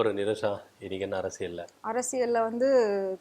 அப்புறம் நிரஷா இன்னைக்கு என்ன அரசியல்ல? அரசியல்ல வந்து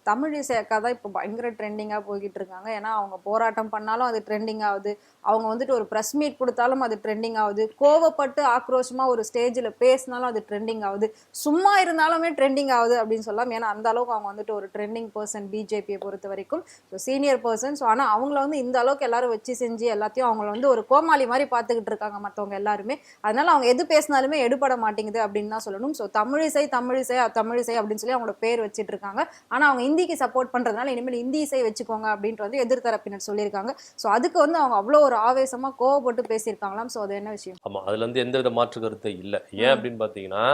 தமிழிசை அக்கா தான் இப்போ பயங்கர ட்ரெண்டிங்காக போய்கிட்டு இருக்காங்க ஏன்னா அவங்க போராட்டம் பண்ணாலும் அது ட்ரெண்டிங் ஆகுது. அவங்க வந்துட்டு ஒரு ப்ரெஸ் மீட் கொடுத்தாலும் அது ட்ரெண்டிங் ஆகுது. கோவப்பட்டு ஆக்ரோஷமா ஒரு ஸ்டேஜில் பேசினாலும் அது ட்ரெண்டிங் ஆகுது. சும்மா இருந்தாலுமே ட்ரெண்டிங் ஆகுது அப்படின்னு சொல்லலாம் ஏன்னா அந்த அளவுக்கு அவங்க வந்துட்டு ஒரு ட்ரெண்டிங் பர்சன் பிஜேபியை பொறுத்த வரைக்கும். ஸோ சீனியர் பர்சன் ஸோ ஆனால் அவங்கள வந்து இந்த அளவுக்கு எல்லாரும் வச்சு செஞ்சு எல்லாத்தையும் அவங்கள வந்து ஒரு கோமாளி மாதிரி பார்த்துக்கிட்டு இருக்காங்க மற்றவங்க எல்லாருமே. அதனால அவங்க எது பேசினாலுமே எடுபட மாட்டேங்குது அப்படின்னு தான் சொல்லணும். ஸோ தமிழிசை தமிழிசை தமிழிசை அப்படின்னு சொல்லி அவங்களோட பேர் வச்சிட்டு இருக்காங்க ஆனால் அவங்க இந்திக்கு சப்போர்ட் பண்றதுனால இனிமேல் இந்தி இசை வச்சுக்கோங்க அப்படின்ட்டு வந்து எதிர்த்தரப்பினர் சொல்லியிருக்காங்க ஸோ அதுக்கு வந்து அவங்க அவ்வளோ ஒரு ஆவேசமா கோவப்பட்டு பேசியிருக்காங்காம் ஸோ அது என்ன விஷயம் ஆமா அதுல இருந்து எந்த வித மாற்று கருத்து இல்ல ஏன் அப்படின்னு பாத்தீங்கன்னா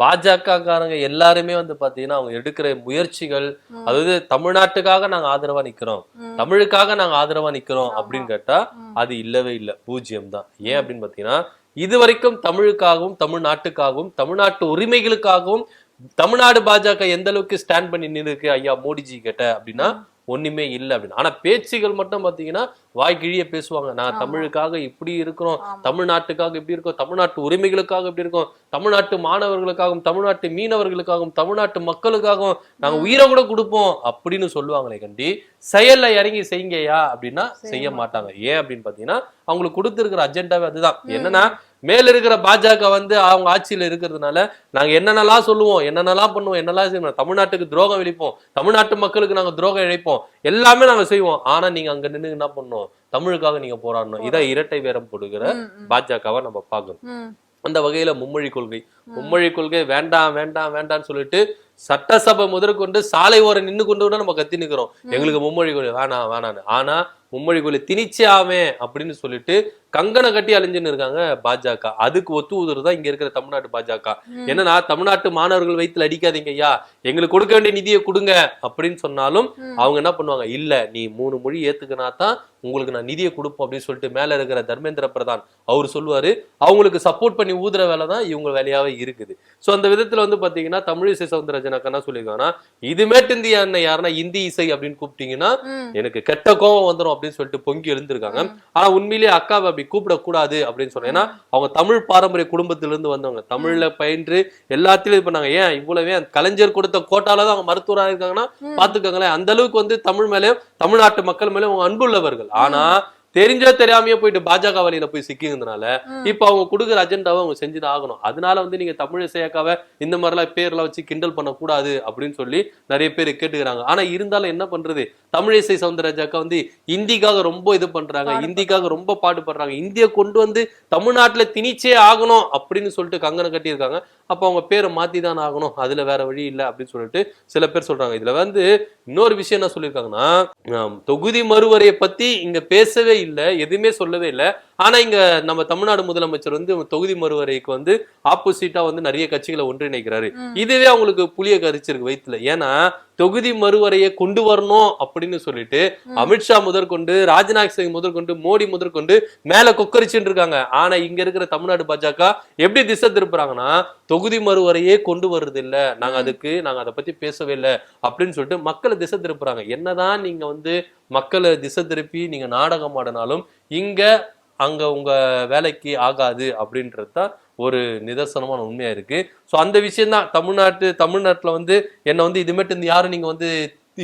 பாஜக காரங்க எல்லாருமே வந்து பாத்தீங்கன்னா அவங்க எடுக்கிற முயற்சிகள். அதாவது தமிழ்நாட்டுக்காக நாங்க ஆதரவா நிக்கிறோம். தமிழுக்காக நாங்க ஆதரவா நிக்கிறோம். அப்படின்னு கேட்டா. அது இல்லவே இல்ல பூஜ்ஜியம் தான் ஏன் அப்படின்னு பாத்தீங்கன்னா இது வரைக்கும் தமிழுக்காகவும் தமிழ்நாட்டுக்காகவும் தமிழ்நாட்டு உரிமைகளுக்காகவும் தமிழ்நாடு பாஜக எந்த அளவுக்கு ஸ்டாண்ட் பண்ணி நின்னுருக்கு ஐயா மோடிஜி கிட்ட அப்படின்னா ஒண்ணுமே இல்லை அப்படின்னு ஆனா பேச்சுகள் மட்டும் பாத்தீங்கன்னா வாய் கிழிய பேசுவாங்க நான். தமிழுக்காக இப்படி இருக்கிறோம். தமிழ்நாட்டுக்காக இப்படி இருக்கோம் தமிழ்நாட்டு உரிமைகளுக்காக இப்படி இருக்கோம் தமிழ்நாட்டு மாணவர்களுக்காகவும் தமிழ்நாட்டு மீனவர்களுக்காகவும் தமிழ்நாட்டு மக்களுக்காகவும் நாங்க. உயிரை கூட கொடுப்போம் அப்படின்னு சொல்லுவாங்களே கண்டி செயல்ல இறங்கி செய்யுங்கயா அப்படின்னா செய்ய மாட்டாங்க. ஏன் அப்படின்னு பாத்தீங்கன்னா அவங்களுக்கு கொடுத்திருக்கிற அஜெண்டாவே அதுதான். என்னன்னா மேல இருக்கிற பாஜக வந்து அவங்க ஆட்சியில இருக்கிறதுனால நாங்க என்னென்னலாம் சொல்லுவோம் என்னென்னலாம் பண்ணுவோம் என்னெல்லாம் செய்வோம் தமிழ்நாட்டுக்கு துரோகம் இழைப்போம் தமிழ்நாட்டு மக்களுக்கு நாங்க துரோகம் இழைப்போம் எல்லாமே நாங்க செய்வோம் ஆனா நீங்க அங்க நின்னு என்ன பண்ணணும் தமிழுக்காக நீங்க போராடணும் இதை இரட்டை வேரம் ம். பாஜகவை நம்ம பார்க்கணும் ம். அந்த வகையில மும்மொழி கொள்கை. மும்மொழி கொள்கை வேண்டாம் வேண்டாம் வேண்டாம்னு சொல்லிட்டு சட்டசபை முதற்கொண்டு சாலை ஓரம் நின்னு கொண்டு கூட நம்ம கத்தி நிக்கிறோம். எங்களுக்கு மும்மொழி கொள்கை வேணாம் வேணான்னு ஆனா மும்மொழி கொள்கை திணிச்சே ஆவேன் அப்படின்னு சொல்லிட்டு கங்கனை கட்டி அழிஞ்சுன்னு இருக்காங்க பாஜக அதுக்கு ஒத்து ஊதுறதா இங்க இருக்கிற தமிழ்நாட்டு பாஜக. என்னன்னா தமிழ்நாட்டு மாணவர்கள் வயித்துல அடிக்காதீங்க ஐயா எங்களுக்கு கொடுக்க வேண்டிய நிதியை கொடுங்க அப்படின்னு சொன்னாலும். அவங்க என்ன பண்ணுவாங்க இல்ல நீ மூணு மொழி ஏத்துக்கினா தான் உங்களுக்கு நான் நிதியை கொடுப்போம் அப்படின்னு சொல்லிட்டு மேல இருக்கிற தர்மேந்திர பிரதான் அவர் சொல்லுவாரு அவங்களுக்கு சப்போர்ட் பண்ணி ஊதுற வேலை தான் இவங்க வேலையாவே இருக்குது சோ அந்த விதத்துல வந்து பாத்தீங்கன்னா தமிழிசை சவுந்தரராஜன் அக்கா என்ன சொல்லியிருக்காங்கன்னா இதுமேட்டு இந்தியா என்ன யாருன்னா இந்தி இசை அப்படின்னு கூப்பிட்டீங்கன்னா. எனக்கு கெட்ட கோவம் வந்துரும் அப்படின்னு சொல்லிட்டு பொங்கி எழுந்திருக்காங்க. ஆனா உண்மையிலேயே அக்காவை அப்படி கூப்பிடக்கூடாது அப்படின்னு சொன்னேன். ஏன்னா அவங்க தமிழ் பாரம்பரிய குடும்பத்தில இருந்து வந்தவங்க. தமிழ்ல பயின்று எல்லாத்திலும் இது பண்ணாங்க. ஏன் இவ்வளவே கலைஞர் கொடுத்த கோட்டால தான் அவங்க மருத்துவரா இருக்காங்கன்னா. பாத்துக்கோங்களேன் அந்த அளவுக்கு வந்து தமிழ் மேலயும் தமிழ்நாட்டு மக்கள் மேலயும் அவங்க அன்புள்ளவர்கள். ஆனா தெரிஞ்சோ தெரியாமையோ போயிட்டு பாஜக வழியில போய் சிக்கிங்கிறதுனால. இப்ப அவங்க கொடுக்குற அஜெண்டாவை அவங்க செஞ்சுதான் ஆகணும். அதனால வந்து நீங்க தமிழ் இசையக்காவை இந்த மாதிரிலாம் பேர்லாம் வச்சு கிண்டல் பண்ணக்கூடாது அப்படின்னு சொல்லி நிறைய பேர் கேட்டுக்கிறாங்க. ஆனா இருந்தாலும் என்ன பண்றது? தமிழ் இசை சவுந்தரராஜாக்கா வந்து இந்திக்காக ரொம்ப இது பண்றாங்க. இந்திக்காக ரொம்ப பாடுபடுறாங்க. இந்திய கொண்டு வந்து தமிழ்நாட்டுல திணிச்சே ஆகணும் அப்படின்னு சொல்லிட்டு கங்கனை கட்டியிருக்காங்க. அப்போ அவங்க பேரை மாத்தி தான் ஆகணும். அதுல வேற வழி இல்லை அப்படின்னு சொல்லிட்டு சில பேர் சொல்றாங்க. இதுல வந்து இன்னொரு விஷயம் என்ன சொல்லியிருக்காங்கன்னா தொகுதி மறுவரையை பத்தி இங்க பேசவே இல்லை எதுவுமே சொல்லவே இல்லை. ஆனா இங்க நம்ம தமிழ்நாடு முதலமைச்சர் வந்து தொகுதி மறுவரைக்கு வந்து ஆப்போசிட்டா வந்து நிறைய கட்சிகளை ஒன்றிணைக்கிறாரு. இதுவே அவங்களுக்கு புளிய கரிச்சிருக்கு வயித்துல ஏன்னா தொகுதி மறுவரையை கொண்டு வரணும் அப்படின்னு சொல்லிட்டு. அமித்ஷா முதற்கொண்டு ராஜ்நாத் சிங் முதற்கொண்டு மோடி முதற்கொண்டு மேல கொக்கரிச்சுட்டு இருக்காங்க ஆனா இங்க இருக்கிற தமிழ்நாடு பாஜக எப்படி திசை திருப்புறாங்கன்னா தொகுதி மறுவரையே கொண்டு வர்றது இல்ல நாங்க. அதுக்கு நாங்க அதை பத்தி பேசவே இல்லை அப்படின்னு சொல்லிட்டு மக்களை திசை திருப்புறாங்க என்னதான் நீங்க வந்து மக்களை திசை திருப்பி நீங்க நாடகம் ஆடினாலும் இங்க அங்க உங்க வேலைக்கு ஆகாது அப்படின்றது தான் ஒரு நிதர்சனமான உண்மையா இருக்கு. ஸோ அந்த விஷயம் தான். தமிழ்நாட்டு தமிழ்நாட்டுல வந்து என்னை வந்து இதுமேட்டு இந்த யாரும் நீங்க வந்து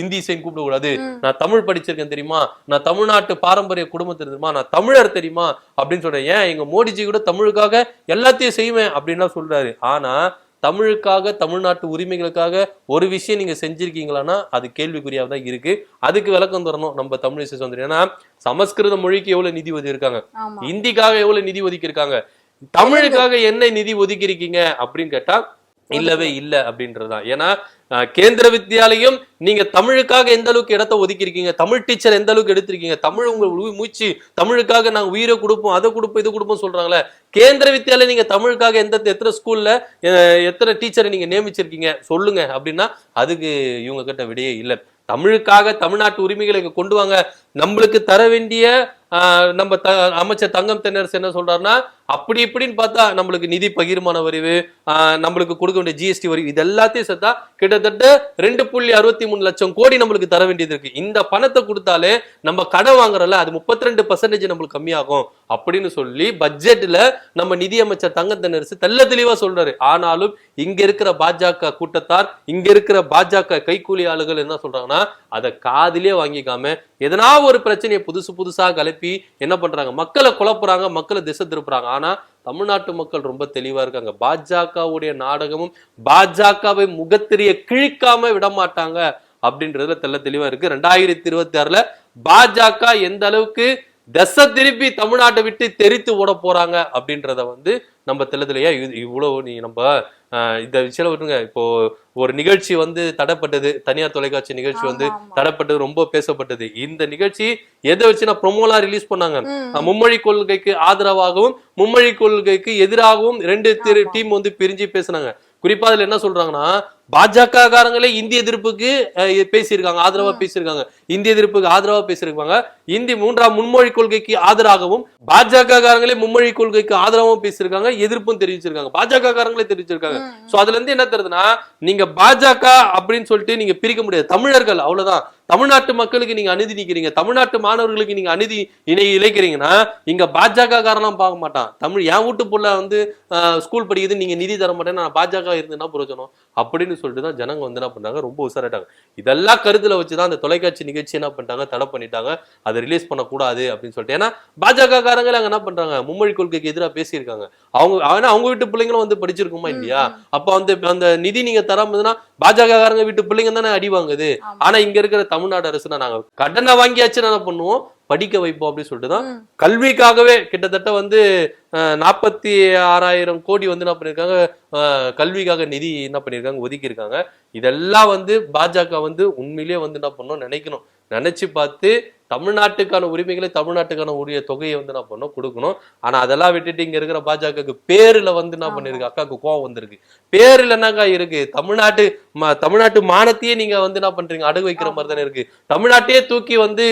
இந்தி இசைன்னு கூப்பிடக்கூடாது. நான் தமிழ் படிச்சிருக்கேன் தெரியுமா? நான் தமிழ்நாட்டு பாரம்பரிய குடும்பத்தில் தெரியுமா? நான் தமிழர் தெரியுமா? அப்படின்னு சொல்றேன். ஏன்? எங்க மோடிஜி கூட தமிழுக்காக எல்லாத்தையும் செய்வேன் அப்படின்லாம் சொல்றாரு. ஆனா தமிழுக்காக தமிழ்நாட்டு உரிமைகளுக்காக ஒரு விஷயம் நீங்க செஞ்சிருக்கீங்களான்னா அது கேள்விக்குறியாக தான் இருக்கு. அதுக்கு விளக்கம் தரணும் நம்ம தமிழிசை ஏன்னா சமஸ்கிருத மொழிக்கு எவ்வளவு நிதி ஒதுக்கி இருக்காங்க ஆமா. இந்திக்காக எவ்வளவு நிதி ஒதுக்கி இருக்காங்க தமிழுக்காக என்ன நிதி ஒதுக்கி இருக்கீங்க அப்படின்னு கேட்டா இல்லவே இல்ல அப்படின்றதுதான். ஏன்னா கேந்திர வித்யாலயம் நீங்க தமிழுக்காக எந்த அளவுக்கு இடத்த ஒதுக்கி இருக்கீங்க தமிழ் டீச்சர் எந்த அளவுக்கு எடுத்திருக்கீங்க தமிழ் உங்க மூச்சு தமிழுக்காக நாங்க உயிரை கொடுப்போம் அதை கொடுப்போம் இது கொடுப்போம் சொல்றாங்களே கேந்திர வித்யாலயம் நீங்க தமிழுக்காக எந்த எத்தனை ஸ்கூல்ல எத்தனை டீச்சரை நீங்க நியமிச்சிருக்கீங்க சொல்லுங்க அப்படின்னா அதுக்கு இவங்க கிட்ட விடையே இல்லை. தமிழுக்காக தமிழ்நாட்டு உரிமைகளை இங்க கொண்டு வாங்க. நம்மளுக்கு தர வேண்டிய நம்ம த அமைச்சர் தங்கம் தென்னரசு என்ன சொல்றாருன்னா அப்படி இப்படின்னு பார்த்தா நம்மளுக்கு நிதி பகிர்மான வரிவு நம்மளுக்கு கொடுக்க வேண்டிய ஜிஎஸ்டி வரி இது எல்லாத்தையும் சேர்த்தா கிட்டத்தட்ட ரெண்டு புள்ளி அறுபத்தி மூணு லட்சம் கோடி நம்மளுக்கு தர வேண்டியது இருக்கு. இந்த பணத்தை கொடுத்தாலே நம்ம கடன் வாங்குறோம்ல அது முப்பத்தி ரெண்டு பர்சன்டேஜ் நம்மளுக்கு கம்மியாகும் அப்படின்னு சொல்லி பட்ஜெட்ல நம்ம நிதியமைச்சர் தங்கம் தென்னரசு தெள்ள தெளிவா சொல்றாரு. ஆனாலும் இங்க இருக்கிற பாஜக கூட்டத்தார் இங்க இருக்கிற பாஜக கைக்கூலி ஆளுகள் என்ன சொல்றாங்கன்னா அதை காதிலே வாங்கிக்காம எதனா ஒரு பிரச்சனையை புதுசு புதுசாக கலப்பி என்ன பண்றாங்க? மக்களை குழப்புறாங்க மக்களை திசை திருப்புறாங்க. ஆனா தமிழ்நாட்டு மக்கள் ரொம்ப தெளிவா இருக்காங்க. பாஜகவுடைய நாடகமும் பாஜகவை முகத்திரிய கிழிக்காம விட மாட்டாங்க அப்படின்றதுல தெல்ல தெளிவா இருக்கு. ரெண்டாயிரத்தி இருபத்தி ஆறுல பாஜக எந்த அளவுக்கு திசை திருப்பி தமிழ்நாட்டை விட்டு தெரித்து ஓட போறாங்க அப்படின்றத வந்து நம்ம தெளியா இவ்வளவு நீ நம்ம இந்த விஷயம் விட்டுருங்க. இப்போ ஒரு நிகழ்ச்சி வந்து தடைப்பட்டது தனியார் தொலைக்காட்சி நிகழ்ச்சி வந்து. தடைப்பட்டது ரொம்ப பேசப்பட்டது. இந்த நிகழ்ச்சி எதை வச்சு நான் ப்ரொமோலா ரிலீஸ் பண்ணாங்க? மும்மொழி கொள்கைக்கு ஆதரவாகவும் மும்மொழி கொள்கைக்கு எதிராகவும் ரெண்டு. டீம் வந்து பிரிஞ்சு பேசுனாங்க. குறிப்பா அதுல என்ன சொல்றாங்கன்னா பாஜக காரங்களே இந்திய எதிர்ப்புக்கு பேசியிருக்காங்க ஆதரவா. பேசியிருக்காங்க. இந்திய எதிர்ப்புக்கு ஆதரவா பேசியிருக்காங்க இந்தி மூன்றாம் முன்மொழி கொள்கைக்கு ஆதரவாகவும் பாஜக காரங்களே மும்மொழி கொள்கைக்கு ஆதரவாகவும் பேசியிருக்காங்க எதிர்ப்பும் தெரிவிச்சிருக்காங்க. பாஜக காரங்களே தெரிவிச்சிருக்காங்க சோ அதுல இருந்து என்ன தெரியுதுன்னா நீங்க பாஜக அப்படின்னு சொல்லிட்டு நீங்க பிரிக்க முடியாது. தமிழர்கள் அவ்வளவுதான். தமிழ்நாட்டு மக்களுக்கு நீங்க அநீதி நிக்கிறீங்க. தமிழ்நாட்டு மாணவர்களுக்கு நீங்க அநீதி இணை இழைக்கிறீங்கன்னா இங்க பாஜக காரணம் பார்க்க மாட்டான். தமிழ் என் வீட்டு புள்ள வந்து ஸ்கூல் படிக்குது நீங்க நிதி தர மாட்டேன்னு நான் பாஜக இருந்து என்ன பிரயோஜனம் அப்படின்னு சொல்லிட்டு தான் ஜனங்க வந்து என்ன பண்ணாங்க ரொம்ப உசாராட்டாங்க இதெல்லாம் கருத்துல வச்சுதான் அந்த தொலைக்காட்சி நிகழ்ச்சி என்ன பண்ணிட்டாங்க? தடை பண்ணிட்டாங்க. அதை ரிலீஸ் பண்ணக்கூடாது அப்படின்னு சொல்லிட்டு. ஏன்னா பாஜக காரங்களே அங்க என்ன பண்றாங்க? மும்மொழி கொள்கைக்கு எதிராக பேசியிருக்காங்க. அவங்க ஆனா அவங்க வீட்டு பிள்ளைங்களும் வந்து படிச்சிருக்குமா இல்லையா? அப்ப அந்த அந்த நிதி நீங்க தராம இருந்ததுன்னா பாஜக காரங்க வீட்டு பிள்ளைங்க தானே அடி வாங்குது. ஆனா இங்க இருக்கிற தமிழ்நாடு அரசுனா நாங்க கடனை வாங்கியாச்சு என்ன பண்ணுவோம்? படிக்க வைப்போம் அப்படின்னு சொல்லிட்டு தான் கல்விக்காகவே கிட்டத்தட்ட வந்து நாற்பத்தி ஆறாயிரம் கோடி வந்து என்ன பண்ணிருக்காங்க அஹ், கல்விக்காக நிதி என்ன பண்ணிருக்காங்க ஒதுக்கி இருக்காங்க இதெல்லாம் வந்து பாஜக வந்து உண்மையிலேயே வந்து என்ன பண்ணணும் நினைக்கணும். நினைச்சு பார்த்து தமிழ்நாட்டுக்கான உரிமைகளை தமிழ்நாட்டுக்கான உரிய தொகையை வந்து என்ன பண்ணணும் கொடுக்கணும். ஆனா அதெல்லாம் விட்டுட்டு இங்க இருக்கிற பாஜகவுக்கு பேருல வந்து என்ன. பண்ணிருக்கு? அக்காவுக்கு கோவம் வந்திருக்கு. பேருல என்னக்கா இருக்கு? தமிழ்நாட்டு தமிழ்நாட்டு மானத்தையே நீங்க வந்து என்ன பண்றீங்க? அடகு வைக்கிற மாதிரி தானே இருக்கு. தமிழ்நாட்டையே தூக்கி வந்து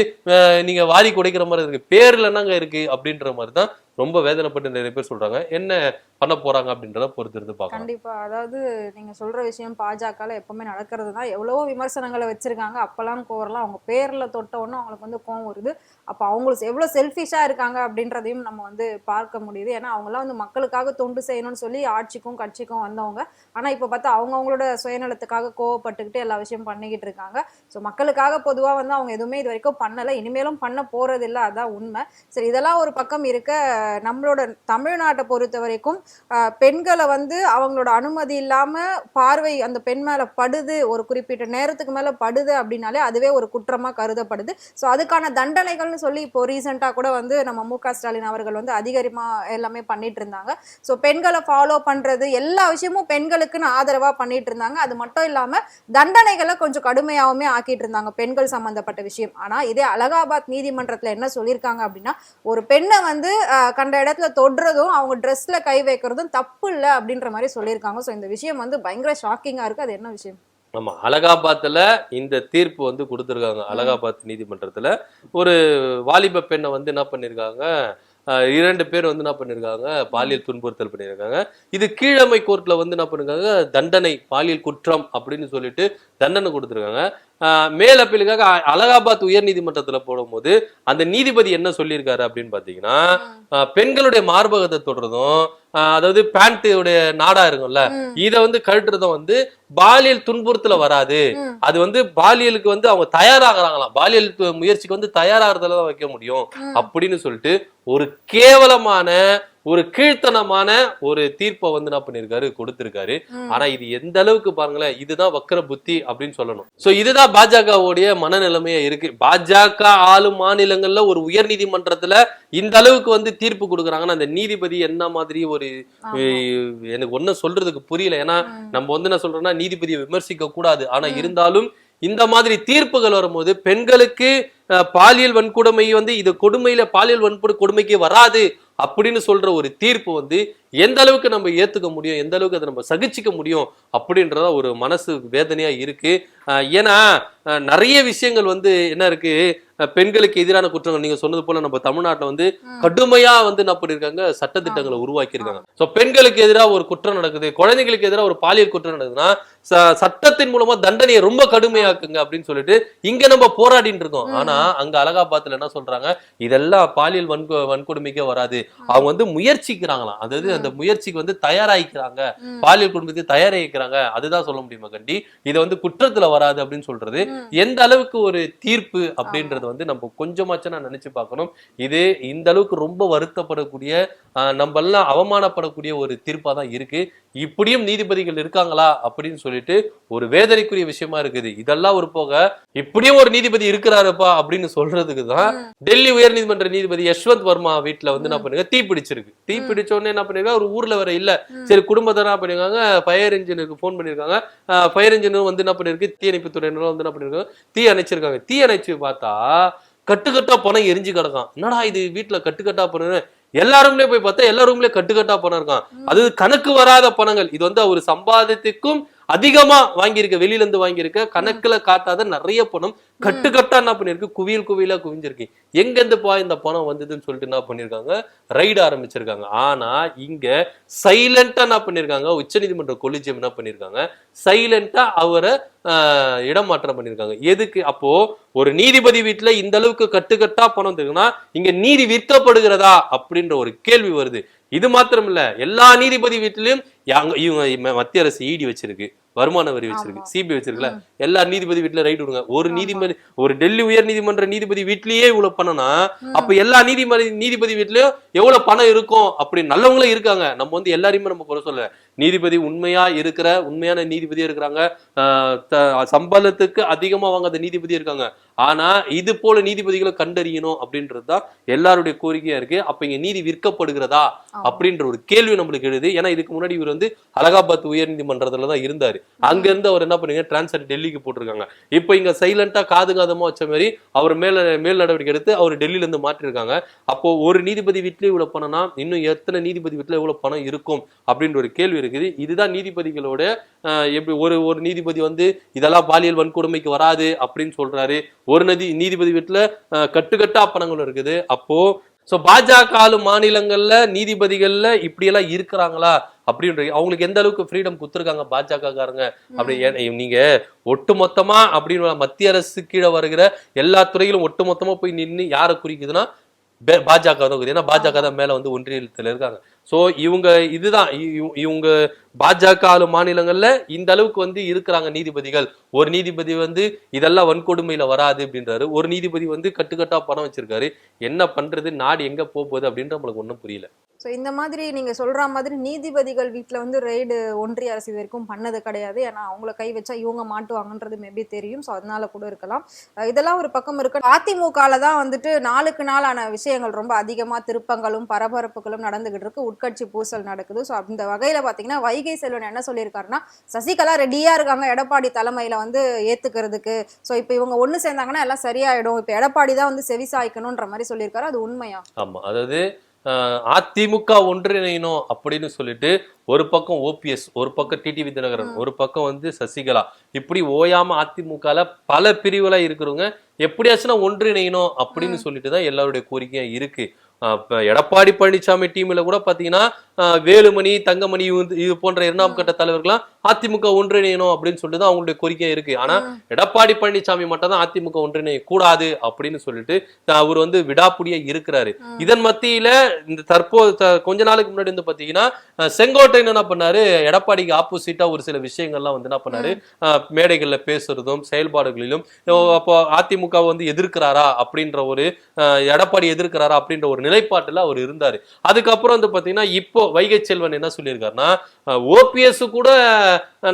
நீங்க வாரி குடைக்கிற மாதிரி இருக்கு. பேர்ல என்னங்க இருக்கு? அப்படின்ற மாதிரி தான் ரொம்ப வேதனைப்பட்டு நிறைய பேர் சொல்றாங்க. என்ன பண்ண போறாங்க அப்படின்றத பொறுத்து இருந்து பார்க்கலாம். கண்டிப்பா. அதாவது நீங்க சொல்ற விஷயம் பாஜகல எப்பவுமே நடக்கிறது தான் எவ்வளவோ விமர்சனங்களை வச்சிருக்காங்க. அப்பெல்லாம் கோரலாம் அவங்க பேர்ல தொட்ட உடனே அவங்களுக்கு வந்து கோவம் வருது. அப்போ அவங்களுக்கு எவ்வளோ செல்ஃபிஷாக இருக்காங்க அப்படின்றதையும் நம்ம வந்து பார்க்க முடியுது. ஏன்னா அவங்களாம் வந்து மக்களுக்காக தொண்டு செய்யணும்னு சொல்லி ஆட்சிக்கும் கட்சிக்கும் வந்தவங்க. ஆனால் இப்போ பார்த்தா அவங்க அவங்களோட சுயநலத்துக்காக கோவப்பட்டுக்கிட்டு எல்லா விஷயம் பண்ணிக்கிட்டு இருக்காங்க. ஸோ மக்களுக்காக பொதுவாக வந்து அவங்க எதுவுமே இது வரைக்கும் பண்ணலை. இனிமேலும் பண்ண போகிறதில்ல அதான் உண்மை. சரி இதெல்லாம் ஒரு பக்கம் இருக்க நம்மளோட தமிழ்நாட்டை பொறுத்த வரைக்கும் பெண்களை வந்து அவங்களோட அனுமதி இல்லாமல் பார்வை அந்த பெண் மேலே படுது. ஒரு குறிப்பிட்ட நேரத்துக்கு மேலே படுது அப்படின்னாலே அதுவே ஒரு குற்றமாக கருதப்படுது. ஸோ அதுக்கான தண்டனைகள் தண்டனைகள்னு சொல்லி இப்போ ரீசெண்டாக கூட வந்து நம்ம மு க ஸ்டாலின் அவர்கள் வந்து அதிகரிமாக எல்லாமே பண்ணிட்டு இருந்தாங்க. ஸோ பெண்களை ஃபாலோ பண்ணுறது எல்லா விஷயமும் பெண்களுக்குன்னு ஆதரவாக பண்ணிட்டு இருந்தாங்க. அது மட்டும் இல்லாமல் தண்டனைகளை கொஞ்சம் கடுமையாகவுமே ஆக்கிட்டு இருந்தாங்க பெண்கள் சம்மந்தப்பட்ட விஷயம். ஆனால் இதே அலகாபாத் நீதிமன்றத்தில் என்ன சொல்லியிருக்காங்க அப்படின்னா ஒரு பெண்ணை வந்து கண்ட இடத்துல தொடுறதும் அவங்க ட்ரெஸ்ல கை வைக்கிறதும் தப்பு இல்லை அப்படின்ற மாதிரி சொல்லியிருக்காங்க. ஸோ இந்த விஷயம் வந்து பயங்கர ஷாக்கிங்காக இருக்குது அது என்ன விஷயம்? ஆமா அலகாபாத்ல இந்த தீர்ப்பு வந்து கொடுத்திருக்காங்க. அலகாபாத் நீதிமன்றத்துல ஒரு வாலிப பெண்ணை வந்து என்ன பண்ணிருக்காங்க? அஹ், இரண்டு பேர் வந்து என்ன பண்ணிருக்காங்க? பாலியல் துன்புறுத்தல் பண்ணியிருக்காங்க இது கீழமை கோர்ட்ல வந்து என்ன பண்ணிருக்காங்க? தண்டனை பாலியல் குற்றம் அப்படின்னு சொல்லிட்டு தண்டனை கொடுத்திருக்காங்க. மேல் அப்பீலுக்காக அலகாபாத் உயர் நீதிமன்றத்துல போடும்போது அந்த நீதிபதி என்ன சொல்லியிருக்காரு அப்படின்னு பாத்தீங்கன்னா பெண்களுடைய மார்பகத்தை தொடுறதும் அஹ், அதாவது பேண்ட்டுடைய நாடா இருக்கும்ல இத வந்து கழட்டுறதும் வந்து பாலியல் துன்புறுத்தல வராது. அது வந்து பாலியலுக்கு வந்து அவங்க தயாராகிறாங்களாம். பாலியல் முயற்சிக்கு வந்து தயாராகிறதுல தான் வைக்க முடியும். அப்படின்னு சொல்லிட்டு ஒரு கேவலமான ஒரு கீழ்த்தனமான ஒரு தீர்ப்பை வந்து என்ன பண்ணிருக்காரு கொடுத்திருக்காரு. ஆனா இது எந்த அளவுக்கு பாருங்களேன் இதுதான் வக்கர புத்தி அப்படின்னு சொல்லணும் சோ இதுதான் பாஜகவுடைய மனநிலைமையா இருக்கு பாஜக ஆளும் மாநிலங்கள்ல ஒரு உயர் நீதிமன்றத்துல இந்த அளவுக்கு வந்து தீர்ப்பு கொடுக்குறாங்கன்னா அந்த நீதிபதி என்ன மாதிரி ஒரு எனக்கு ஒன்னும் சொல்றதுக்கு புரியல ஏன்னா. நம்ம வந்து என்ன சொல்றோம்னா நீதிபதியை விமர்சிக்க கூடாது ஆனா. இருந்தாலும் இந்த மாதிரி தீர்ப்புகள் வரும்போது பெண்களுக்கு பாலியல் வன்கொடுமை வந்து இது கொடுமையில பாலியல் வன்கொடு கொடுமைக்கு வராது அப்படின்னு சொல்ற ஒரு தீர்ப்பு வந்து எந்த அளவுக்கு நம்ம ஏத்துக்க முடியும் எந்த அளவுக்கு அதை நம்ம சகிச்சுக்க முடியும் அப்படின்றத ஒரு மனசு வேதனையா இருக்கு. ஏன்னா நிறைய விஷயங்கள் வந்து என்ன இருக்கு? பெண்களுக்கு எதிரான குற்றங்கள். நீங்க சொன்னது போல நம்ம தமிழ்நாட்டுல வந்து கடுமையா வந்து என்ன பண்ணிருக்காங்க? சட்டத்திட்டங்களை உருவாக்கி இருக்காங்க சோ பெண்களுக்கு எதிராக ஒரு குற்றம் நடக்குது குழந்தைகளுக்கு எதிராக ஒரு பாலியல் குற்றம் நடக்குதுன்னா சட்டத்தின் மூலமா தண்டனையை ரொம்ப கடுமையாக்குங்க அப்படின்னு சொல்லிட்டு இங்க நம்ம போராடிட்டு இருக்கோம். ஆனா அங்க அலகாபாத்ல என்ன சொல்றாங்க? இதெல்லாம் பாலியல் வன்கொ வன்கொடுமைக்கே வராது. அவங்க வந்து முயற்சிக்கிறாங்களாம். அதாவது அந்த முயற்சிக்கு வந்து தயாராகிக்கிறாங்க. பாலியல் குடும்பத்தை தயாராகிக்கிறாங்க. அதுதான் சொல்ல முடியுமா கண்டி? இதை வந்து குற்றத்துல வராது அப்படின்னு சொல்றது. எந்த அளவுக்கு ஒரு தீர்ப்பு அப்படின்றது வந்து நம்ம கொஞ்சமாச்சும் நான் நினைச்சு பார்க்கணும். இது இந்த அளவுக்கு ரொம்ப வருத்தப்படக்கூடிய நம்ம எல்லாம் அவமானப்படக்கூடிய ஒரு தீர்ப்பா தான் இருக்கு. இப்படியும் நீதிபதிகள் இருக்காங்களா அப்படின்னு சொல்லிட்டு ஒரு வேதனைக்குரிய விஷயமா இருக்குது. இதெல்லாம் ஒரு போக இப்படியும் ஒரு நீதிபதி இருக்கிறாருப்பா அப்படின்னு சொல்றதுக்கு தான். டெல்லி உயர்நீதிமன்ற நீதிபதி யஷ்வந்த் வர்மா வீட்டுல வந்து என்ன பண்ணுங்க தீ பிடிச்சிருக்கு. தீ பிடிச்ச உடனே என்ன பண்ணிருக்காங்க? ஒரு ஊர்ல வேற இல்ல. சரி குடும்பத்தை என்ன பண்ணிருக்காங்க? ஃபயர் இன்ஜினுக்கு ஃபோன் பண்ணிருக்காங்க. ஃபயர் இன்ஜினும் வந்து என்ன பண்ணிருக்கு? தீயணைப்பு துறையினரும் வந்து என்ன பண்ணிருக்காங்க? தீ அணைச்சிருக்காங்க. தீ அணைச்சு பார்த்தா கட்டுக்கட்டா பணம் எரிஞ்சு கிடக்கான். என்னடா இது வீட்டுல கட்டுக்கட்டா பணம் எல்லா ரூம்லயும் போய் பார்த்தா எல்லா ரூம்லயும் கட்டுக்கட்டா பணம் இருக்கான். அது கணக்கு வராத பணங்கள். இது வந்து அவர் சம்பாதித்துக்கும் அதிகமா வாங்கியிருக்க வெளியிலேருந்து வாங்கியிருக்க. கணக்குல காட்டாத நிறைய பணம். கட்டுக்கட்டா என்ன பண்ணிருக்கு குவியல் குவியலா குவிஞ்சிருக்கு. எங்க இருந்து இந்த பணம் வந்ததுன்னு சொல்லிட்டு என்ன பண்ணிருக்காங்க ரைடு ஆரம்பிச்சிருக்காங்க. ஆனா இங்க சைலண்டா என்ன பண்ணிருக்காங்க உச்சநீதிமன்ற கொலிஜியம் என்ன பண்ணிருக்காங்க சைலண்டா அவரை இடமாற்றம் பண்ணிருக்காங்க எதுக்கு? அப்போ ஒரு நீதிபதி வீட்டுல இந்த அளவுக்கு கட்டுக்கட்டா பணம் இருக்குன்னா இங்க நீதி விற்கப்படுகிறதா? அப்படின்ற ஒரு கேள்வி வருது. இது மாத்திரம் இல்ல எல்லா நீதிபதி வீட்லயும் யாங்க- இவங்க மத்திய அரசு ஈடி வச்சிருக்கு வருமான வரி வச்சிருக்கு. சிபிஐ வச்சிருக்குல்ல எல்லா நீதிபதி வீட்டுல ரைட் விடுங்க. ஒரு நீதிபதி ஒரு டெல்லி உயர் நீதிமன்ற நீதிபதி வீட்லயே இவ்வளவு பணம்னா அப்ப எல்லா நீதிபதி நீதிபதி வீட்லயும் எவ்வளவு பணம் இருக்கும் அப்படி நல்லவங்களும் இருக்காங்க. நம்ம வந்து எல்லாரையுமே நம்ம குறை சொல்ல நீதிபதி உண்மையா இருக்கிற உண்மையான நீதிபதியா இருக்கிறாங்க. சம்பளத்துக்கு அதிகமா வாங்காத நீதிபதி இருக்காங்க. ஆனா இது போல நீதிபதிகளை கண்டறியணும் அப்படின்றது தான் எல்லாருடைய கோரிக்கையா இருக்கு. அப்ப இங்க நீதி விற்கப்படுகிறதா அப்படின்ற ஒரு கேள்வி நம்மளுக்கு எழுது. ஏன்னா இதுக்கு முன்னாடி இவர் வந்து அலகாபாத் உயர் நீதிமன்றத்துல தான் இருந்தாரு. அங்க இருந்து அவர் என்ன பண்ணுங்க? டிரான்ஸ்ஃபர் டெல்லிக்கு போட்டிருக்காங்க. இப்போ இங்க சைலண்டா காது காதமா வச்ச மாதிரி அவர் மேல மேல் நடவடிக்கை எடுத்து அவர் டெல்லியில இருந்து மாற்றிருக்காங்க. அப்போ ஒரு நீதிபதி வீட்லயே இவ்வளவு பணம்னா இன்னும் எத்தனை நீதிபதி வீட்டுல இவ்வளவு பணம் இருக்கும் அப்படின்ற ஒரு கேள்வி இருக்குது. இதுதான் நீதிபதிகளோட எப்படி ஒரு ஒரு நீதிபதி வந்து இதெல்லாம் பாலியல் வன்கொடுமைக்கு வராது அப்படின்னு சொல்றாரு. ஒரு நதி நீதிபதி வீட்டுல கட்டுக்கட்டா பணங்களும் இருக்குது. அப்போ ஸோ பாஜக ஆளு மாநிலங்கள்ல நீதிபதிகள்ல இப்படி எல்லாம் இருக்கிறாங்களா? அப்படின்ற அவங்களுக்கு எந்த அளவுக்கு ஃப்ரீடம் கொடுத்துருக்காங்க பாஜக காரங்க அப்படி நீங்க நீங்க ஒட்டுமொத்தமா அப்படின்னு மத்திய அரசு கீழே வருகிற எல்லா துறையிலும் ஒட்டுமொத்தமா போய் நின்னு யாரை குறிக்குதுன்னா பாஜக தான் ஏன்னா பாஜக தான் மேல வந்து ஒன்றியத்துல இருக்காங்க. ஸோ இவங்க இதுதான் இ- இவங்க பாஜக ஆளு மாநிலங்கள்ல இந்த அளவுக்கு வந்து இருக்கிறாங்க நீதிபதிகள். ஒரு நீதிபதி வந்து இதெல்லாம் வன்கொடுமையில வராது அப்படின்றாரு. ஒரு நீதிபதி வந்து கட்டுக்கட்டா பணம் வச்சிருக்காரு. என்ன பண்றது? நாடு எங்க போகுது அப்படின்ற நம்மளுக்கு ஒன்றும் புரியல. ஸோ இந்த மாதிரி நீங்கள் சொல்கிற மாதிரி நீதிபதிகள் வீட்டில் வந்து ரெய்டு ஒன்றிய அரசு இது வரைக்கும் பண்ணது கிடையாது. ஏன்னா அவங்கள கை வச்சா இவங்க மாட்டுவாங்கன்றது மேபி தெரியும். ஸோ அதனால கூட இருக்கலாம். இதெல்லாம் ஒரு பக்கம் இருக்கு. அதிமுகவில் தான் வந்துட்டு நாளுக்கு நாளான விஷயங்கள் ரொம்ப அதிகமாக திருப்பங்களும் பரபரப்புகளும் நடந்துகிட்டு இருக்கு. உட்கட்சி பூசல் நடக்குது. ஸோ அந்த வகையில பாத்தீங்கன்னா வைகை செல்வன் என்ன சொல்லியிருக்காருன்னா சசிகலா ரெடியா இருக்காங்க எடப்பாடி தலைமையில வந்து ஏத்துக்கிறதுக்கு. ஸோ இப்போ இவங்க ஒண்ணு சேர்ந்தாங்கன்னா எல்லாம் சரியாயிடும். இப்போ எடப்பாடி தான் வந்து செவிசாய்க்கணுன்ற மாதிரி சொல்லியிருக்காரு. அது உண்மையா? ஆமா. அதாவது அதிமுக ஒன்றிணையணும் அப்படின்னு சொல்லிட்டு ஒரு பக்கம் ஓபிஎஸ் ஒரு பக்கம் டிடிவி தினகரன் ஒரு பக்கம் வந்து சசிகலா. இப்படி ஓயாம அதிமுகல பல பிரிவுகளா இருக்கிறவங்க எப்படியாச்சும் ஒன்றிணையணும் அப்படின்னு சொல்லிட்டு தான் எல்லாருடைய கோரிக்கையும் இருக்கு. எடப்பாடி பழனிசாமி டீம்ல கூட பாத்தீங்கன்னா வேலுமணி தங்கமணி இது- போன்ற இரண்டாம் கட்ட தலைவர்கள்லாம் அதிமுக ஒன்றிணையணும் அப்படின்னு சொல்லிட்டு தான் அவங்களுடைய கோரிக்கை இருக்கு. ஆனா எடப்பாடி பழனிசாமி மட்டும் தான் அதிமுக ஒன்றிணைய கூடாது அப்படின்னு சொல்லிட்டு அவர் வந்து விடாப்புடியா இருக்கிறாரு. இதன் மத்தியில இந்த தற்போது கொஞ்ச நாளுக்கு முன்னாடி வந்து பாத்தீங்கன்னா செங்கோட்டையன் என்ன பண்ணாரு? எடப்பாடிக்கு ஆப்போசிட்டா ஒரு சில விஷயங்கள்லாம் வந்து என்ன பண்ணாரு? மேடைகள்ல பேசுறதும் செயல்பாடுகளிலும் அப்போ அதிமுக வந்து எதிர்க்கிறாரா அப்படின்ற ஒரு எடப்பாடி எதிர்க்கிறாரா அப்படின்ற ஒரு நிலைப்பாட்டுல அவர் இருந்தாரு. அதுக்கப்புறம் வந்து பாத்தீங்கன்னா இப்போ வைகை செல்வன் என்ன சொல்லியிருக்காருன்னா ஓபிஎஸ் கூட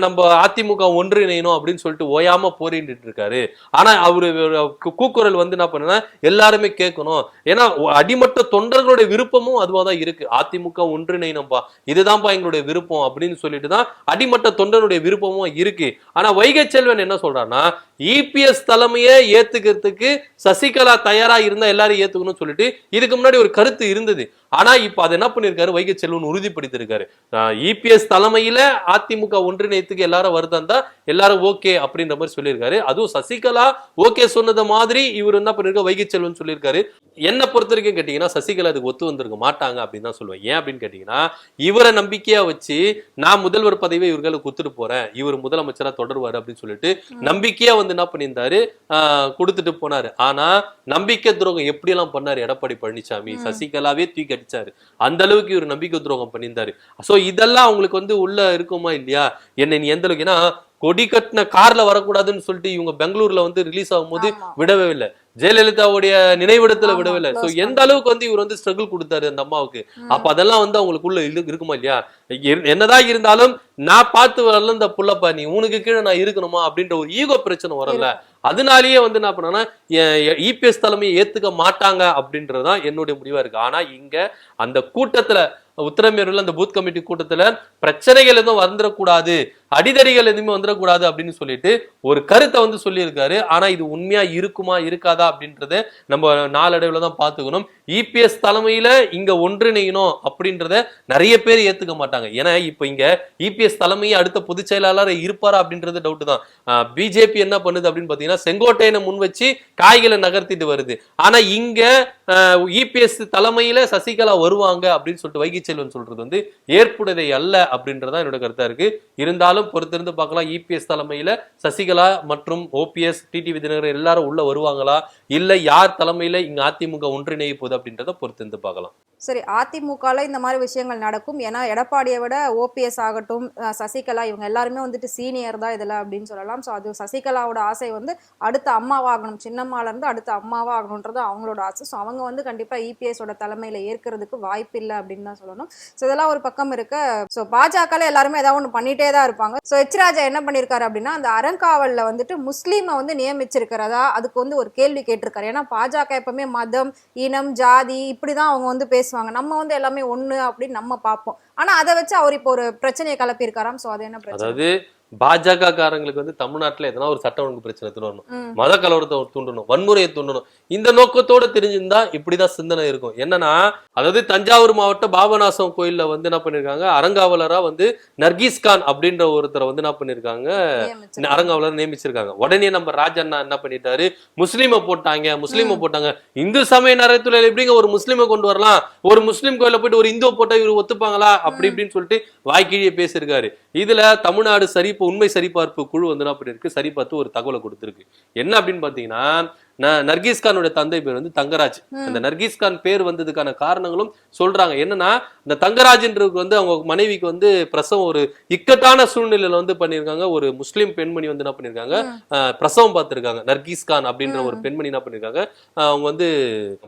நம்ம அதிமுக ஒன்றிணையணும் அப்படின்னு சொல்லிட்டு ஓயாம போரிட்டு இருக்காரு. ஆனா அவரு கூக்குரல் வந்து என்ன பண்ணுன்னா எல்லாருமே கேட்கணும். ஏன்னா அடிமட்ட தொண்டர்களுடைய விருப்பமும் அதுவாதான் இருக்கு. அதிமுக ஒன்றிணையணும்பா. இதுதான்ப்பா எங்களுடைய விருப்பம் அப்படின்னு சொல்லிட்டு தான் அடிமட்ட தொண்டனுடைய விருப்பமும் இருக்கு. ஆனா வைகை செல்வன் என்ன சொல்றாருன்னா இபிஎஸ் தலைமையை ஏத்துக்கிறதுக்கு சசிகலா தயாரா இருந்தா எல்லாரும் ஏத்துக்கணும்னு சொல்லிட்டு இதுக்கு முன்னாடி ஒரு கருத்து இருந்தது. ஆனா இப்ப அதை என்ன பண்ணிருக்காரு? வைகை செல்வன் உறுதிப்படுத்திருக்காரு. இபிஎஸ் தலைமையில அதிமுக ஒன்றிணைத்துக்கு எல்லாரும் வருதா எல்லாரும் ஓகே அப்படின்ற மாதிரி சொல்லியிருக்காரு. அதுவும் சசிகலா ஓகே சொன்னது மாதிரி இவர் என்ன பண்ணிருக்காரு? வைகை செல்வன் சொல்லியிருக்காரு. என்ன பொறுத்த வரைக்கும் கேட்டீங்கன்னா சசிகலா அதுக்கு ஒத்து வந்திருக்க மாட்டாங்க அப்படின்னு தான் சொல்லுவேன். ஏன் அப்படின்னு கேட்டீங்கன்னா இவரை நம்பிக்கையா வச்சு நான் முதல்வர் பதவியை இவர்களுக்கு குத்துட்டு போறேன். இவர் முதலமைச்சரா தொடருவாரு அப்படின்னு சொல்லிட்டு நம்பிக்கையா வந்து என்ன பண்ணியிருந்தாரு? கொடுத்துட்டு போனாரு. ஆனா நம்பிக்கை துரோகம் எப்படி எல்லாம் பண்ணாரு? எடப்பாடி பழனிசாமி சசிகலாவே தூக்கி அடிச்சாரு அந்த அளவுக்கு இவர் நம்பிக்கை துரோகம் பண்ணியிருந்தாரு. சோ இதெல்லாம் அவங்களுக்கு வந்து உள்ள இருக்குமா இல்லையா? என்ன நீ எந்த அளவுக்கு ஏன்னா கொடி கட்டின கார்ல வரக்கூடாதுன்னு சொல்லிட்டு இவங்க பெங்களூர்ல வந்து ரிலீஸ் ஆகும்போது. விடவே இல்லை ஜெயலலிதாவுடைய நினைவிடத்துல ஆமா, விடவே இல்லை சோ close எந்த அளவுக்கு வந்து இவர் வந்து ஸ்ட்ரகிள் கொடுத்தாரு அந்த அம்மாவுக்கு? அப்ப அதெல்லாம் வந்து அவங்களுக்குள்ள இரு- இருக்குமா இல்லையா? என்னதான் இருந்தாலும் நான் பார்த்து வரல இந்த புள்ளப்பா நீ உனக்கு கீழே நான் இருக்கணுமா அப்படின்ற ஒரு ஈகோ பிரச்சனை வரல. அதனாலேயே வந்து என்ன பண்ணனா இபிஎஸ் தலைமையை ஏத்துக்க மாட்டாங்க அப்படின்றதுதான் என்னுடைய முடிவா இருக்கு. ஆனா இங்க அந்த கூட்டத்துல உத்தரமேரூர்ல அந்த பூத் கமிட்டி கூட்டத்துல பிரச்சனைகள் எதுவும் வந்துடக்கூடாது அடிதடிகள் எதுவுமே வந்துடக்கூடாது அப்படின்னு சொல்லிட்டு ஒரு கருத்தை வந்து சொல்லியிருக்காரு. ஆனா இது உண்மையா இருக்குமா இருக்காதா அப்படின்றத நம்ம நாளடைவுல தான் பாத்துக்கணும் இபிஎஸ் தலைமையில இங்க ஒன்றிணையணும் அப்படின்றத நிறைய பேர் ஏத்துக்க மாட்டாங்க. ஏன்னா இப்ப இங்க இபிஎஸ் தலைமையை அடுத்த பொதுச் செயலாளர் இருப்பாரா அப்படின்றது டவுட் தான். பிஜேபி என்ன பண்ணுது அப்படின்னு பாத்தீங்கன்னா செங்கோட்டையனை முன் வச்சு காய்களை நகர்த்திட்டு வருது. ஆனா இங்க இபிஎஸ் தலைமையில சசிகலா வருவாங்க அப்படின்னு சொல்லிட்டு வைகிச்சு செல்வன் சொல்றது வந்து ஏற்புடையதை அல்ல அப்படின்றதான் என்னோட கருத்தா இருக்கு. இருந்தாலும் பொறுத்திருந்து பார்க்கலாம் இபிஎஸ் தலைமையில சசிகலா மற்றும் ஓபிஎஸ் டிடி விதிநகர் எல்லாரும் உள்ள வருவாங்களா? இல்ல யார் தலைமையில இங்க அதிமுக ஒன்றிணைய போகுது அப்படின்றத பொறுத்திருந்து பார்க்கலாம். சரி அதிமுகல இந்த மாதிரி விஷயங்கள் நடக்கும். ஏன்னா எடப்பாடியை விட ஓபிஎஸ் ஆகட்டும் சசிகலா இவங்க எல்லாருமே வந்துட்டு சீனியர் தான் இதில் அப்படின்னு சொல்லலாம். ஸோ அது சசிகலாவோட ஆசை வந்து அடுத்த அம்மாவாகணும். சின்னம்மால இருந்து அடுத்த அம்மாவாகணுன்றது அவங்களோட ஆசை. ஸோ அவங்க வந்து கண்டிப்பா இபிஎஸோட தலைமையில் ஏற்கிறதுக்கு வாய்ப்பு இல்லை அப்படின்னு தான் சொல்லணும். ஸோ இதெல்லாம் ஒரு பக்கம் இருக்கு ஸோ பாஜகவில் எல்லாருமே ஏதாவது ஒன்று பண்ணிட்டே தான் இருப்பாங்க. ஸோ எச் ராஜா என்ன பண்ணியிருக்காரு அப்படின்னா அந்த அறங்காவலில் வந்துட்டு முஸ்லீமை வந்து நியமிச்சிருக்கிறதா அதுக்கு வந்து ஒரு கேள்வி கேட்டிருக்காரு. ஏன்னா பாஜக எப்பவுமே மதம் இனம் ஜாதி இப்படிதான் அவங்க வந்து பேசுவாங்க. நம்ம வந்து எல்லாமே ஒண்ணு அப்படின்னு நம்ம பார்ப்போம். ஆனா அதை வச்சு அவர் இப்போ ஒரு பிரச்சனையை கிளப்பியிருக்காராம். சோ அது என்ன பிரச்சனை? பாஜக காரங்களுக்கு வந்து தமிழ்நாட்டுல எதனா ஒரு சட்ட ஒழுங்கு பிரச்சனை தூண்டணும். மத கலவரத்தை தூண்டணும் வன்முறையை தூண்டணும். இந்த நோக்கத்தோட தெரிஞ்சிருந்தா இப்படிதான் சிந்தனை இருக்கும். என்னன்னா அதாவது தஞ்சாவூர் மாவட்ட பாபநாசம் கோயில்ல வந்து என்ன பண்ணிருக்காங்க? அறங்காவலரா வந்து நர்கீஸ் கான் அப்படின்ற ஒருத்தரை வந்து என்ன பண்ணிருக்காங்க. அரங்காவலர் நியமிச்சிருக்காங்க. உடனே நம்ம ராஜண்ணா என்ன பண்ணிட்டாரு? முஸ்லீமை போட்டாங்க. முஸ்லீமை போட்டாங்க. இந்து சமய நரத்துல எப்படிங்க ஒரு முஸ்லீமை கொண்டு வரலாம்? ஒரு முஸ்லீம் கோயில போயிட்டு ஒரு இந்துவை போட்டா இவர் ஒத்துப்பாங்களா? அப்படி இப்படின்னு சொல்லிட்டு வாய்க்கிழியே பேசியிருக்காரு. இதுல தமிழ்நாடு இப்போ உண்மை சரிபார்ப்பு குழு வந்து என்ன பண்ணிருக்கு சரி பார்த்து ஒரு தகவலை கொடுத்துருக்கு. என்ன அப்படின்னு பார்த்தீங்கன்னா நர்கீஸ் கானுடைய தந்தை பேர் வந்து தங்கராஜ். அந்த நர்கீஸ் கான் பேர் வந்ததுக்கான காரணங்களும் சொல்றாங்க. என்னன்னா இந்த தங்கராஜ்ன்றதுக்கு வந்து அவங்க மனைவிக்கு வந்து பிரசவம் ஒரு இக்கட்டான சூழ்நிலையில வந்து பண்ணிருக்காங்க ஒரு முஸ்லீம் பெண்மணி வந்து என்ன பண்ணிருக்காங்க பிரசவம் பார்த்திருக்காங்க. நர்கீஸ் கான் அப்படின்ற ஒரு பெண்மணி என்ன பண்ணிருக்காங்க அவங்க வந்து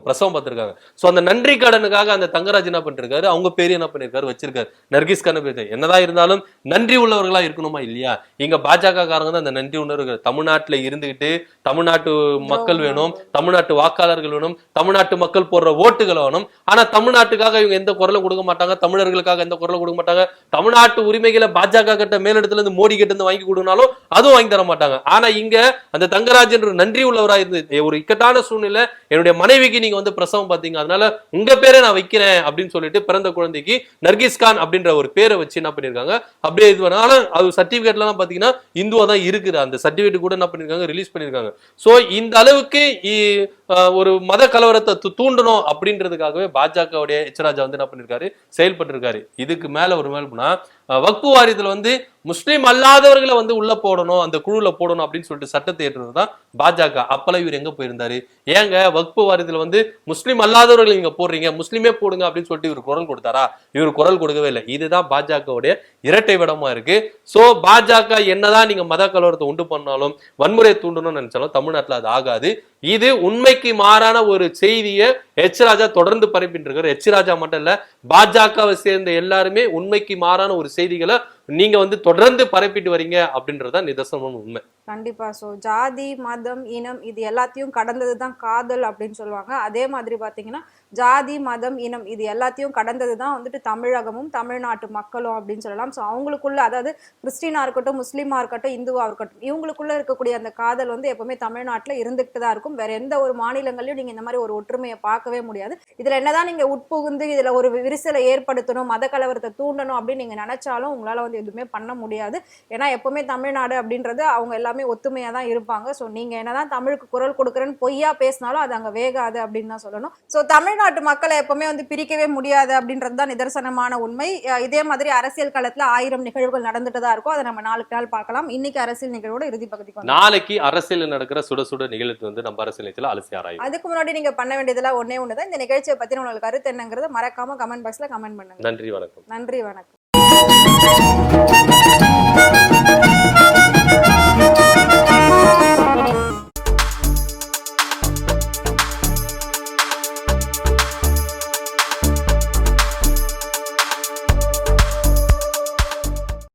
பிரசவம் பார்த்திருக்காங்க. சோ அந்த நன்றி கடனுக்காக அந்த தங்கராஜ் என்ன பண்ணிருக்காரு? அவங்க பேரு என்ன பண்ணிருக்காரு? வச்சிருக்காரு. நர்கீஸ் கான் பேரு. என்னதான் இருந்தாலும் நன்றி உள்ளவர்களா இருக்கணுமா இல்லையா? இங்க பாஜக காரங்க தான் அந்த நன்றி உணர்வு தமிழ்நாட்டுல இருந்துகிட்டு தமிழ்நாட்டு மக்கள் வேணும் தமிழ்நாட்டு வாக்காளர்கள் வேணும் தமிழ்நாட்டு மக்கள் போடுற ஓட்டுகள் வேணும் ஆனா தமிழ்நாட்டுக்காக இவங்க எந்த குரலும் கொடுக்க மாட்டாங்க தமிழர்களுக்காக எந்த குரலும் கொடுக்க மாட்டாங்க தமிழ்நாட்டு உரிமைகளை பாஜக கிட்ட மேலிடத்துல இருந்து மோடி கிட்ட இருந்து வாங்கி கொடுனாலும் அதுவும் வாங்கி தர மாட்டாங்க. ஆனா இங்க அந்த தங்கராஜ் என்ற நன்றி உள்ளவரா இருந்து ஒரு இக்கட்டான சூழ்நிலை என்னுடைய மனைவிக்கு நீங்க வந்து பிரசவம் பாத்தீங்க அதனால உங்க பேரை நான் வைக்கிறேன் அப்படின்னு சொல்லிட்டு பிறந்த குழந்தைக்கு நர்கிஸ் கான் அப்படின்ற ஒரு பேரை வச்சு என்ன பண்ணிருக்காங்க அப்படியே இது பண்ண- ஆனா அது சர்டிபிகேட்லாம் பாத்தீங்கன்னா இந்துவா தான் இருக்குது அந்த சர்டிபிகேட் கூட என்ன பண்ணிருக்காங்க ரிலீஸ் பண்ணிருக்காங்க. சோ இந்த அளவுக்கு இ- ஒரு மத கலவரத்தை தூண்டணும் அப்படின்றதுக்காகவே பாஜகவுடைய எச் ராஜா வந்து என்ன பண்ணிருக்காரு? செயல்பட்டு இருக்காரு இதுக்கு மேல ஒரு மேல் போனா வக்பு வாரியத்தில் வந்து முஸ்லீம் அல்லாதவர்களை வந்து உள்ள போடணும் அந்த குழுல போடணும் அப்படின்னு சொல்லிட்டு சட்டத்தை ஏற்றுறது தான் பாஜக. அப்பெல்லாம் இவர் எங்க போயிருந்தாரு? ஏங்க வக்பு வாரியத்தில் வந்து முஸ்லீம் அல்லாதவர்கள் நீங்க போடுறீங்க முஸ்லீமே போடுங்க அப்படின்னு சொல்லிட்டு இவர் குரல் கொடுத்தாரா? இவர் குரல் கொடுக்கவே இல்லை. இதுதான் பாஜகவுடைய இரட்டை விடமா இருக்கு. சோ பாஜக என்னதான் நீங்க மத கலவரத்தை உண்டு பண்ணாலும் வன்முறையை தூண்டணும்னு நினைச்சாலும் தமிழ்நாட்டில் அது ஆகாது. இது உண்மைக்கு மாறான ஒரு செய்தியை எச் ராஜா தொடர்ந்து பரப்பிட்டு இருக்காரு. எச் ராஜா மட்டும் இல்ல பாஜகவை சேர்ந்த எல்லாருமே உண்மைக்கு மாறான ஒரு செய்திகளை நீங்க வந்து தொடர்ந்து பரப்பிட்டு வரீங்க அப்படின்றதுதான் நிதர்சனமான உண்மை. கண்டிப்பா. ஸோ ஜாதி மதம் இனம் இது எல்லாத்தையும் கடந்தது தான் காதல் அப்படின்னு சொல்லுவாங்க. அதே மாதிரி பார்த்தீங்கன்னா ஜாதி மதம் இனம் இது எல்லாத்தையும் கடந்தது தான் வந்துட்டு தமிழகமும் தமிழ்நாட்டு மக்களும் அப்படின்னு சொல்லலாம். ஸோ அவங்களுக்குள்ள அதாவது கிறிஸ்டினா இருக்கட்டும் முஸ்லீமா இருக்கட்டும் இந்துவா இருக்கட்டும் இவங்களுக்குள்ள இருக்கக்கூடிய அந்த காதல் வந்து எப்பவுமே தமிழ்நாட்டில் இருந்துகிட்டு தான் இருக்கும். வேற எந்த ஒரு மாநிலங்களையும் நீங்க இந்த மாதிரி ஒரு ஒற்றுமையை பார்க்கவே முடியாது. இதுல என்னதான் நீங்க உட்புகுந்து இதுல ஒரு விரிசலை ஏற்படுத்தணும் மத கலவரத்தை தூண்டணும் அப்படின்னு நீங்க நினைச்சாலும் உங்களால வந்து எதுவுமே பண்ண முடியாது. ஏன்னா எப்பவுமே தமிழ்நாடு அப்படின்றது அவங்க எல்லாமே ஒத்துமையா தான் இருப்பாங்க. ஸோ நீங்க என்னதான் தமிழுக்கு குரல் கொடுக்குறேன்னு பொய்யா பேசினாலும் அது அங்க வேகாது அப்படின்னு தான் சொல்லணும். ஸோ தமிழ்நாட்டு மக்களை எப்பவுமே வந்து பிரிக்கவே முடியாது அப்படின்றது தான் நிதர்சனமான உண்மை. இதே மாதிரி அரசியல் களத்துல ஆயிரம் நிகழ்வுகள் நடந்துட்டு தான் இருக்கும் அதை நம்ம நாளுக்கு நாள் பார்க்கலாம். இன்னைக்கு அரசியல் நிகழ்வோட இறுதி பகுதிக்கு வந்து நாளைக்கு அரசியல் நடக்கிற சுட சுட நிகழ்ச்சி வந்து நம்ம அரசியல் நிகழ்ச்சியில அலசி ஆராயும். அதுக்கு முன்னாடி நீங்க பண்ண வேண்டியதெல்லாம் ஒண்ணே ஒன்று தான் இந்த நிகழ்ச்சியை பத்தி உங்களுக்கு கருத்து என்னங்கிறத மறக்காம கமெண்ட் பாக்ஸ்ல கமெண்ட் பண்ணுங்க. நன்றி வணக்கம். நன்றி வணக்கம். Thank you.